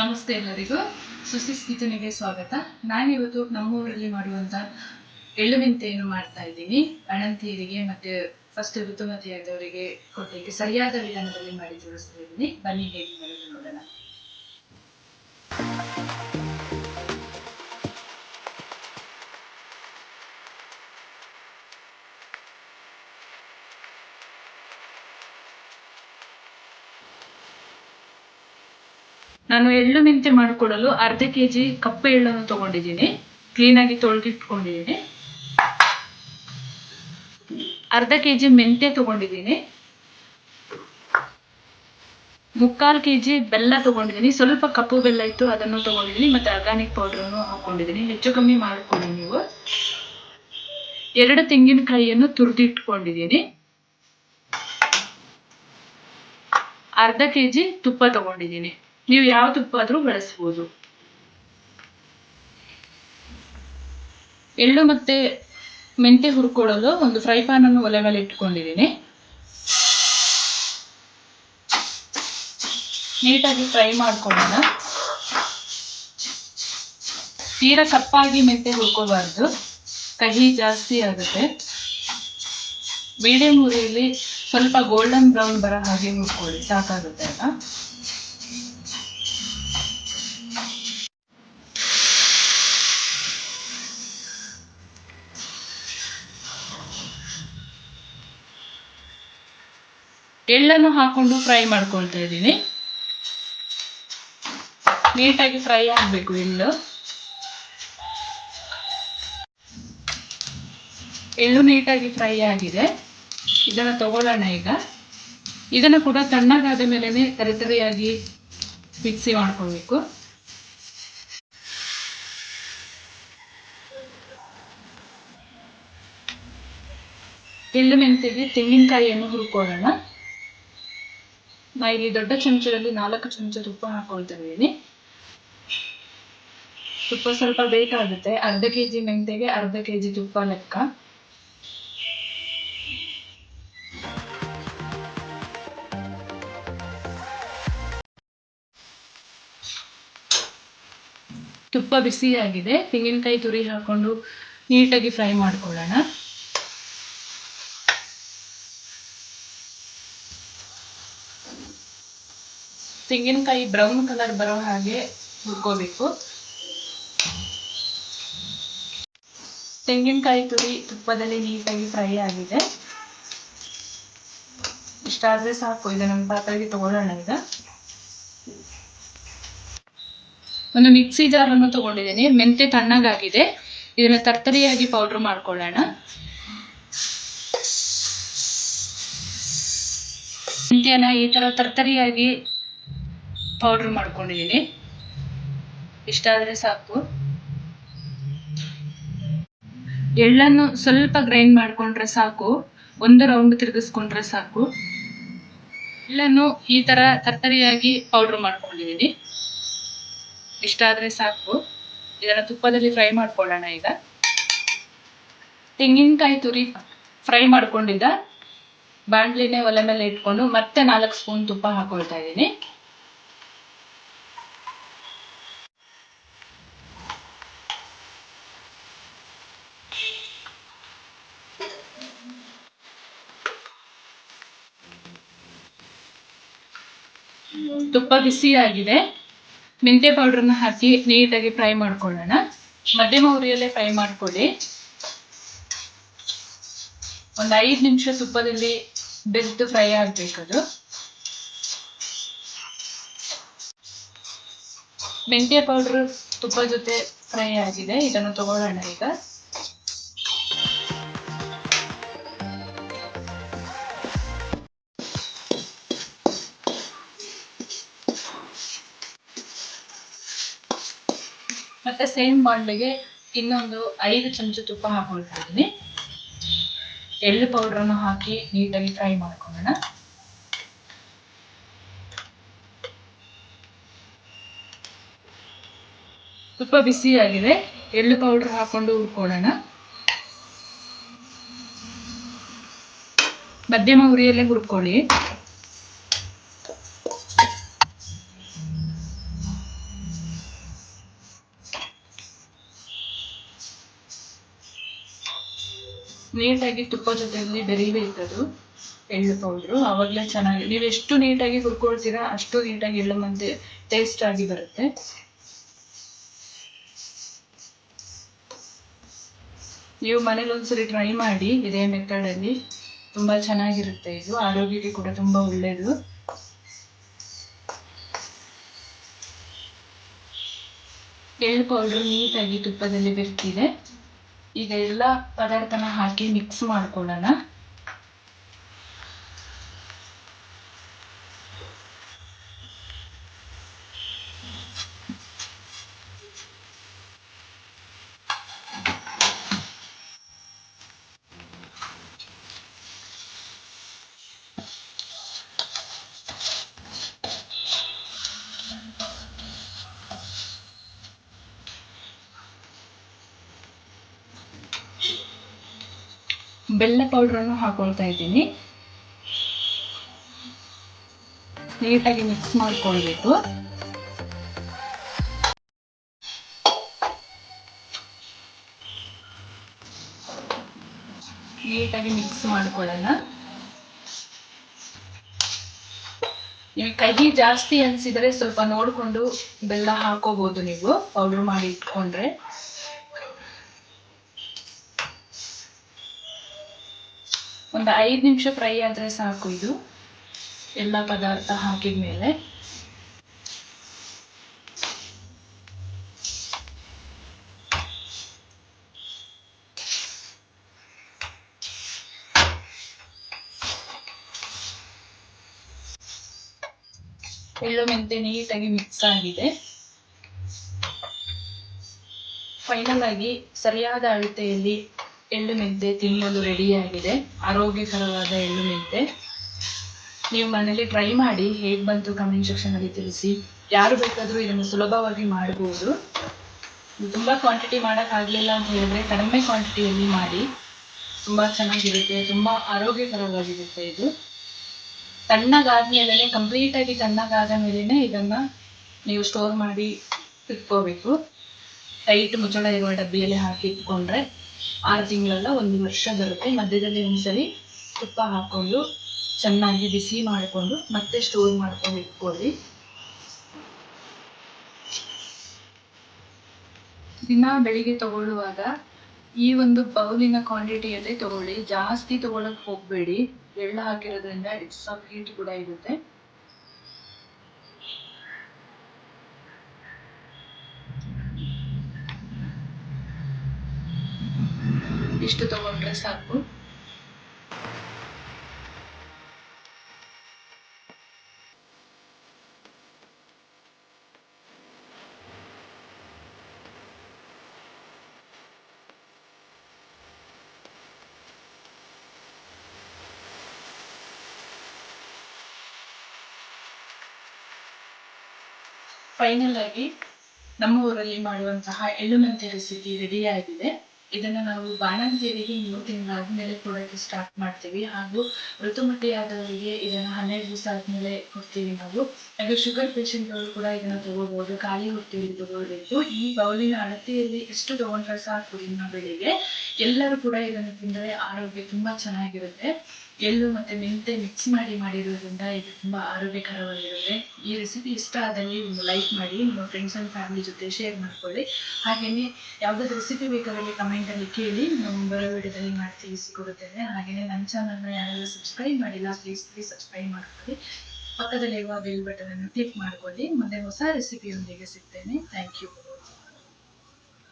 ನಮಸ್ತೆ ಎಲ್ಲರಿಗೂ. ಸುಸಿ ಕಿಚನಿಗೆ ಸ್ವಾಗತ. ನಾನಿವತ್ತು ನಮ್ಮೂರಲ್ಲಿ ಮಾಡುವಂತ ಎಳ್ಳು ಮೆಂತೆಯನ್ನು ಮಾಡ್ತಾ ಇದ್ದೀನಿ. ಅಣಂತಿಯರಿಗೆ ಮತ್ತೆ ಫಸ್ಟ್ ಋತುಮತಿಯಾದವರಿಗೆ ಕೊಡ್ಲಿಕ್ಕೆ ಸರಿಯಾದ ವಿಧಾನದಲ್ಲಿ ಮಾಡಿ ತೋರಿಸ್ತಾ ಇದ್ದೀನಿ. ಬನ್ನಿ ಹೇಗೆ ಮಾಡೋದು ನೋಡೋಣ. ನಾನು ಎಳ್ಳು ಮೆಂತೆ ಮಾಡಿಕೊಡಲು ಅರ್ಧ ಕೆ ಜಿ ಕಪ್ಪು ಎಳ್ಳನ್ನು ತಗೊಂಡಿದ್ದೀನಿ. ಕ್ಲೀನಾಗಿ ತೊಳೆದಿಟ್ಕೊಂಡಿದ್ದೀನಿ ಅರ್ಧ ಕೆ ಜಿ ಮೆಂತೆ ತಗೊಂಡಿದ್ದೀನಿ. ಮುಕ್ಕಾಲು ಕೆ ಜಿ ಬೆಲ್ಲ ತಗೊಂಡಿದ್ದೀನಿ. ಸ್ವಲ್ಪ ಕಪ್ಪು ಬೆಲ್ಲ ಇತ್ತು, ಅದನ್ನು ತಗೊಂಡಿದ್ದೀನಿ. ಮತ್ತೆ ಆರ್ಗಾನಿಕ್ ಪೌಡ್ರನ್ನು ಹಾಕೊಂಡಿದ್ದೀನಿ. ಹೆಚ್ಚು ಕಮ್ಮಿ ಮಾಡಿಕೊಳ್ಳಿ ನೀವು. ಎರಡು ತೆಂಗಿನಕಾಯಿಯನ್ನು ತುರಿದಿಟ್ಕೊಂಡಿದ್ದೀನಿ. ಅರ್ಧ ಕೆ ಜಿ ತುಪ್ಪ ತಗೊಂಡಿದ್ದೀನಿ. ನೀವು ಯಾವ ತುಪ್ಪಾದರೂ ಬಳಸ್ಬೋದು ಎಳ್ಳು ಮತ್ತೆ ಮೆಂತೆ ಹುರ್ಕೊಳ್ಳಲು ಒಂದು ಫ್ರೈ ಪ್ಯಾನ್ ಅನ್ನು ಒಲೆ ಮೇಲೆ ಇಟ್ಕೊಂಡಿದ್ದೀನಿ ನೀಟಾಗಿ ಫ್ರೈ ಮಾಡ್ಕೊಳ್ಳೋಣ. ತೀರಾ ಕಪ್ಪಾಗಿ ಮೆಂತೆ ಹುರ್ಕೋಬಾರ್ದು. ಕಹಿ ಜಾಸ್ತಿ ಆಗುತ್ತೆ. ಮೀಡಿಯಂ ಉರಿಯಲ್ಲಿ ಸ್ವಲ್ಪ ಗೋಲ್ಡನ್ ಬ್ರೌನ್ ಬರೋ ಹಾಗೆ ಹುರ್ಕೊಳ್ಳಿ, ಸಾಕಾಗುತ್ತೆ ಅಲ್ಲ ಎಳ್ಳನ್ನು ಹಾಕೊಂಡು ಫ್ರೈ ಮಾಡ್ಕೊಳ್ತಾ ಇದ್ದೀನಿ. ನೀಟಾಗಿ ಫ್ರೈ ಆಗಬೇಕು ಎಳ್ಳು. ಎಳ್ಳು ನೀಟಾಗಿ ಫ್ರೈ ಆಗಿದೆ. ಇದನ್ನು ತಗೊಳ್ಳೋಣ ಈಗ. ಇದನ್ನು ಕೂಡ ತಣ್ಣಗಾದ ಮೇಲೆ ತರಿತರಿಯಾಗಿ ಮಿಕ್ಸಿ ಮಾಡ್ಕೊಳ್ಬೇಕು. ಎಳ್ಳು ಮೆಂತೆಗೆ ತೆಂಗಿನಕಾಯಿಯನ್ನು ಹುರ್ಕೊಳ್ಳೋಣ. ನಾ ಇಲ್ಲಿ ದೊಡ್ಡ ಚಮಚದಲ್ಲಿ ನಾಲ್ಕು ಚಮಚ ತುಪ್ಪ ಹಾಕೊಳ್ತಾ ಇದ್ದೀನಿ ತುಪ್ಪ ಸ್ವಲ್ಪ ಬೇಕಾಗುತ್ತೆ. ಅರ್ಧ ಕೆ ಜಿ ಮೆಂತೆಗೆ ಅರ್ಧ ಕೆ ಜಿ ತುಪ್ಪ ಲೆಕ್ಕ. ತುಪ್ಪ ಬಿಸಿಯಾಗಿದೆ. ತೆಂಗಿನಕಾಯಿ ತುರಿ ಹಾಕೊಂಡು ನೀಟಾಗಿ ಫ್ರೈ ಮಾಡ್ಕೊಳ್ಳೋಣ. ತೆಂಗಿನಕಾಯಿ ಬ್ರೌನ್ ಕಲರ್ ಬರೋ ಹಾಗೆ ಹುರ್ಕೋಬೇಕು. ತೆಂಗಿನಕಾಯಿ ತುರಿ ತುಪ್ಪದಲ್ಲಿ ನೀಟಾಗಿ ಫ್ರೈ ಆಗಿದೆ. ಇಷ್ಟಾದರೆ ಸಾಕು ಇದನ್ನು ಪಾತ್ರೆಗೆ ತಗೊಳ್ಳೋಣ ಈಗ. ಒಂದು ಮಿಕ್ಸಿ ಜಾರನ್ನು ತಗೊಂಡಿದ್ದೀನಿ. ಮೆಂತೆ ತಣ್ಣಗಾಗಿದೆ. ಇದನ್ನು ತರ್ತರಿಯಾಗಿ ಪೌಡ್ರ್ ಮಾಡ್ಕೊಳ್ಳೋಣ. ಮೆಂತ್ಯನ ಈ ಥರ ತರ್ತರಿಯಾಗಿ ಪೌಡ್ರ್ ಮಾಡ್ಕೊಂಡಿದ್ದೀನಿ ಇಷ್ಟಾದ್ರೆ ಸಾಕು. ಎಳ್ಳನ್ನು ಸ್ವಲ್ಪ ಗ್ರೈಂಡ್ ಮಾಡ್ಕೊಂಡ್ರೆ ಸಾಕು. ಒಂದು ರೌಂಡ್ ತಿರುಗಿಸ್ಕೊಂಡ್ರೆ ಸಾಕು. ಎಳ್ಳನ್ನು ಈ ತರ ತರ್ತರಿಯಾಗಿ ಪೌಡ್ರ್ ಮಾಡ್ಕೊಂಡಿದ್ದೀನಿ ಇಷ್ಟಾದ್ರೆ ಸಾಕು. ಇದನ್ನ ತುಪ್ಪದಲ್ಲಿ ಫ್ರೈ ಮಾಡ್ಕೊಳ್ಳೋಣ ಈಗ. ತೆಂಗಿನಕಾಯಿ ತುರಿ ಫ್ರೈ ಮಾಡ್ಕೊಂಡಿದ್ದ. ಬಾಣಲಿನೇ ಒಲೆ ಮೇಲೆ ಇಟ್ಕೊಂಡು ಮತ್ತೆ ನಾಲ್ಕು ಸ್ಪೂನ್ ತುಪ್ಪ ಹಾಕೊಳ್ತಾ ಇದ್ದೀನಿ ತುಪ್ಪ ಬಿಸಿ ಆಗಿದೆ. ಮೆಂತ್ಯ ಪೌಡ್ರನ್ನ ಹಾಕಿ ನೀಟಾಗಿ ಫ್ರೈ ಮಾಡ್ಕೊಳ್ಳೋಣ. ಮಧ್ಯಮ ಉರಿಯಲ್ಲೇ ಫ್ರೈ ಮಾಡ್ಕೊಳ್ಳಿ. ಒಂದು ಐದು ನಿಮಿಷ ತುಪ್ಪದಲ್ಲಿ ಬೆಂದು ಫ್ರೈ ಆಗಬೇಕದು ಮೆಂತ್ಯ ಪೌಡ್ರ್ ತುಪ್ಪ ಜೊತೆ ಫ್ರೈ ಆಗಿದೆ. ಇದನ್ನು ತಗೊಳ್ಳೋಣ ಈಗ. ಮತ್ತೆ ಸೇಮ್ ಬಾಂಡ್ಲಿಗೆ ಇನ್ನೊಂದು ಐದು ಚಮಚ ತುಪ್ಪ ಹಾಕೊಳ್ತಾ ಇದ್ದೀನಿ ಎಳ್ಳು ಪೌಡ್ರನ್ನು ಹಾಕಿ ನೀಟಾಗಿ ಫ್ರೈ ಮಾಡ್ಕೊಳ್ಳೋಣ. ತುಪ್ಪ ಬಿಸಿಯಾಗಿದೆ ಎಳ್ಳು ಪೌಡ್ರ್ ಹಾಕೊಂಡು ಹುರ್ಕೊಳ್ಳೋಣ. ಮಧ್ಯಮ ಉರಿಯಲ್ಲೇ ಹುರ್ಕೊಳ್ಳಿ. ನೀಟಾಗಿ ತುಪ್ಪ ಜೊತೆಯಲ್ಲಿ ಬೆರಿಬೇಕದು ಎಳ್ಳು ಪೌಡ್ರು ಅವಾಗಲೇ ಚೆನ್ನಾಗಿ ನೀವು ಎಷ್ಟು ನೀಟಾಗಿ ಹುರ್ಕೊಳ್ತೀರಾ ಅಷ್ಟು ನೀಟಾಗಿ ಎಳ್ಳು ಮಂದಿ ಟೇಸ್ಟ್ ಆಗಿ ಬರುತ್ತೆ. ನೀವು ಮನೇಲಿ ಒಂದ್ಸರಿ ಟ್ರೈ ಮಾಡಿ, ಇದೇ ಮೆಥಡಲ್ಲಿ ತುಂಬ ಚೆನ್ನಾಗಿರುತ್ತೆ ಇದು. ಆರೋಗ್ಯಕ್ಕೆ ಕೂಡ ತುಂಬ ಒಳ್ಳೆಯದು ಎಳ್ಳು ಪೌಡ್ರು ನೀಟಾಗಿ ತುಪ್ಪದಲ್ಲಿ ಬೆರ್ತಿದೆ. ಈಗ ಎಲ್ಲ ಪದಾರ್ಥನ ಹಾಕಿ ಮಿಕ್ಸ್ ಮಾಡ್ಕೊಳ್ಳೋಣ. ಬೆಲ್ಲ ಪೌಡ್ರನ್ನು ಹಾಕೊಳ್ತಾ ಇದ್ದೀನಿ. ನೀಟಾಗಿ ಮಿಕ್ಸ್ ಮಾಡ್ಕೊಳ್ಬೇಕು. ನೀಟಾಗಿ ಮಿಕ್ಸ್ ಮಾಡ್ಕೊಳ್ಳೋಣ. ನೀವು ಕಹಿ ಜಾಸ್ತಿ ಅನ್ಸಿದ್ರೆ ಸ್ವಲ್ಪ ನೋಡ್ಕೊಂಡು ಬೆಲ್ಲ ಹಾಕೋಬಹುದು ನೀವು ಪೌಡರ್ ಮಾಡಿ ಇಟ್ಕೊಂಡ್ರೆ. ಒಂದು ಐದು ನಿಮಿಷ ಫ್ರೈ ಆದರೆ ಸಾಕು ಇದು. ಎಲ್ಲ ಪದಾರ್ಥ ಹಾಕಿದ ಮೇಲೆ ಎಳ್ಳು ಮೆಂತೆ ನೀಟಾಗಿ ಮಿಕ್ಸ್ ಆಗಿದೆ. ಫೈನಲ್ ಆಗಿ ಸರಿಯಾದ ಅಳತೆಯಲ್ಲಿ ಎಳ್ಳು ಮೆಂತೆ ತಿನ್ನಲು ರೆಡಿಯಾಗಿದೆ ಆರೋಗ್ಯಕರವಾದ ಎಳ್ಳು ಮೆಂತೆ. ನೀವು ಮನೇಲಿ ಟ್ರೈ ಮಾಡಿ ಹೇಗೆ ಬಂತು ಕಮೆಂಟ್ ಸೆಕ್ಷನಲ್ಲಿ ತಿಳಿಸಿ. ಯಾರು ಬೇಕಾದರೂ ಇದನ್ನು ಸುಲಭವಾಗಿ ಮಾಡಬಹುದು ತುಂಬ ಕ್ವಾಂಟಿಟಿ ಮಾಡೋಕ್ಕಾಗಲಿಲ್ಲ ಅಂತ ಹೇಳಿದ್ರೆ ಕಡಿಮೆ ಕ್ವಾಂಟಿಟಿಯಲ್ಲಿ ಮಾಡಿ. ತುಂಬ ಚೆನ್ನಾಗಿರುತ್ತೆ, ತುಂಬ ಆರೋಗ್ಯಕರವಾಗಿರುತ್ತೆ ಇದು. ತಣ್ಣಗಾದ ಮೇಲೆ ಕಂಪ್ಲೀಟಾಗಿ ತಣ್ಣಗಾದ ಮೇಲೇ ಇದನ್ನು ನೀವು ಸ್ಟೋರ್ ಮಾಡಿ ಇಟ್ಕೋಬೇಕು. ಟೈಟ್ ಮುಚ್ಚಳ ಇರುವ ಡಬ್ಬಿಯಲ್ಲಿ ಹಾಕಿ ಇಟ್ಕೊಂಡ್ರೆ ಆರು ತಿಂಗಳೆಲ್ಲ ಒಂದು ವರ್ಷ ಬರುತ್ತೆ. ಮಧ್ಯದಲ್ಲಿ ಒಂದ್ಸಲಿ ತುಪ್ಪ ಹಾಕ್ಕೊಂಡು ಚೆನ್ನಾಗಿ ಬಿಸಿ ಮಾಡಿಕೊಂಡು ಮತ್ತೆ ಸ್ಟೋರ್ ಮಾಡ್ಕೊಂಡು ಇಟ್ಕೊಳ್ಳಿ. ದಿನ ಬೆಳಿಗ್ಗೆ ತಗೊಳ್ಳುವಾಗ ಈ ಒಂದು ಬೌಲಿನ ಕ್ವಾಂಟಿಟಿಯಲ್ಲಿ ತಗೊಳ್ಳಿ. ಜಾಸ್ತಿ ತಗೊಳಕ್ ಹೋಗ್ಬೇಡಿ. ಎಳ್ಳು ಹಾಕಿರೋದ್ರಿಂದ ಇಟ್ಸ್ ಆಫ್ ಹೀಟ್ ಕೂಡ ಇರುತ್ತೆ. ಇಷ್ಟು ತಗೊಂಡ್ರೆ ಸಾಕು. ಫೈನಲ್ ಆಗಿ ನಮ್ಮ ಊರಲ್ಲಿ ಮಾಡುವಂತಹ ಎಳ್ಳು ಮೆಂತೆ ರೆಸಿಪಿ ರೆಡಿ ಆಗಿದೆ. ಇದನ್ನ ನಾವು ಬಾಣಂತಿಯರಿಗೆ ಮೂರು ತಿಂಗಳಾದ್ಮೇಲೆ ಕೊಡೋಕೆ ಸ್ಟಾರ್ಟ್ ಮಾಡ್ತೀವಿ. ಹಾಗೂ ಋತುಮತಿಯಾದವರಿಗೆ ಇದನ್ನ ಹನ್ನೆರಡು ದಿವಸ ಆದ್ಮೇಲೆ ಕೊಡ್ತೀವಿ ನಾವು. ಹಾಗೆ ಶುಗರ್ ಪೇಷಂಟ್ಗಳು ಕೂಡ ಇದನ್ನ ತಗೋಬಹುದು ಖಾಲಿ ಹೊಟ್ಟೆಯಲ್ಲಿ ತಗೋಬೇಕು. ಈ ಬೌಲಿನ ಅಳತೆಯಲ್ಲಿ ಎಷ್ಟು ತಗೊಂಡ್ರೆ ಸಾಕು ಇನ್ನು ಬೆಳಿಗ್ಗೆ. ಎಲ್ಲರೂ ಕೂಡ ಇದನ್ನು ತಿಂದರೆ ಆರೋಗ್ಯ ತುಂಬಾ ಚೆನ್ನಾಗಿರುತ್ತೆ. ಎಳ್ಳು ಮತ್ತೆ ಮೆಂತೆ ಮಿಕ್ಸ್ ಮಾಡಿ ಮಾಡಿರೋದ್ರಿಂದ ಇದು ತುಂಬಾ ಆರೋಗ್ಯಕರವಾಗಿರುತ್ತೆ. ಈ ರೆಸಿಪಿ ಇಷ್ಟ ಆದಲ್ಲಿ ಒಂದು ಲೈಕ್ ಮಾಡಿ, ನಿಮ್ಮ ಫ್ರೆಂಡ್ಸ್ ಅಂಡ್ ಫ್ಯಾಮಿಲಿ ಜೊತೆ ಶೇರ್ ಮಾಡ್ಕೊಳ್ಳಿ. ಹಾಗೆಯೇ ಯಾವುದಾದ್ರು ರೆಸಿಪಿ ಬೇಕಾದಲ್ಲಿ ಕಮೆಂಟಲ್ಲಿ ಕೇಳಿ, ನಾವು ಬರೋ ವಿಡಿಯೋದಲ್ಲಿ ಮಾಡಿ ತಿಳಿಸಿಕೊಡುತ್ತೇನೆ. ಹಾಗೆಯೇ ನನ್ನ ಚಾನಲ್ನ ಯಾರಾದರೂ ಸಬ್ಸ್ಕ್ರೈಬ್ ಮಾಡಿಲ್ಲ ಪ್ಲೀಸ್ ಪ್ಲೀಸ್ ಸಬ್ಸ್ಕ್ರೈಬ್ ಮಾಡ್ಕೊಳ್ಳಿ. ಪಕ್ಕದಲ್ಲಿರುವ ಬೆಲ್ ಬಟನ್ ಅನ್ನು ಕ್ಲಿಕ್ ಮಾಡ್ಕೊಳ್ಳಿ. ಮತ್ತೆ ಹೊಸ ರೆಸಿಪಿಯೊಂದಿಗೆ ಸಿಗ್ತೇನೆ. Thank you